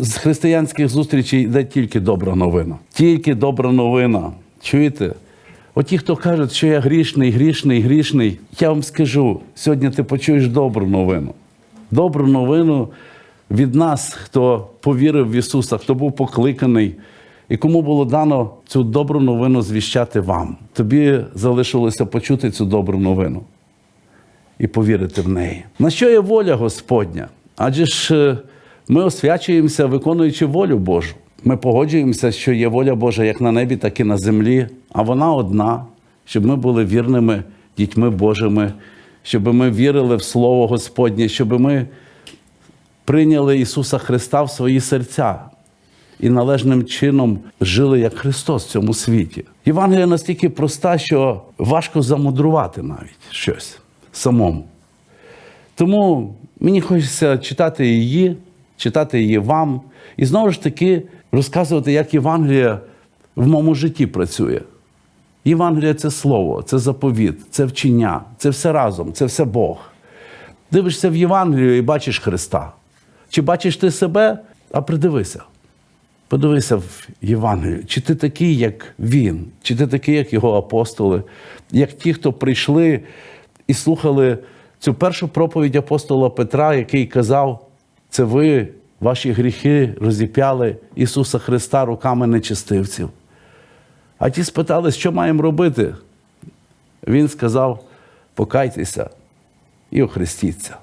з християнських зустрічей йде тільки добра новина. Тільки добра новина. Чуєте? Оті, хто кажуть, що я грішний, грішний, грішний, я вам скажу, сьогодні ти почуєш добру новину. Добру новину від нас, хто повірив в Ісуса, хто був покликаний, і кому було дано цю добру новину звіщати вам. Тобі залишилося почути цю добру новину і повірити в неї. На що є воля Господня? Адже ж е, ми освячуємося, виконуючи волю Божу. Ми погоджуємося, що є воля Божа як на небі, так і на землі, а вона одна, щоб ми були вірними дітьми Божими, щоб ми вірили в Слово Господнє, щоб ми прийняли Ісуса Христа в свої серця і належним чином жили як Христос в цьому світі. Євангелія настільки проста, що важко замудрувати навіть щось самому. Тому мені хочеться читати її, читати її вам, і знову ж таки розказувати, як Євангелія в моєму житті працює. Євангелія це слово, це заповіт, це вчення, це все разом, це все Бог. Дивишся в Євангелію і бачиш Христа. Чи бачиш ти себе? А придивися. Подивися в Євангелію, чи ти такий, як він, чи ти такий, як його апостоли, як ті, хто прийшли і слухали цю першу проповідь апостола Петра, який казав: це ви, ваші гріхи, розіп'яли Ісуса Христа руками нечистивців. А ті спитали, що маємо робити. Він сказав: покайтеся і охрестіться.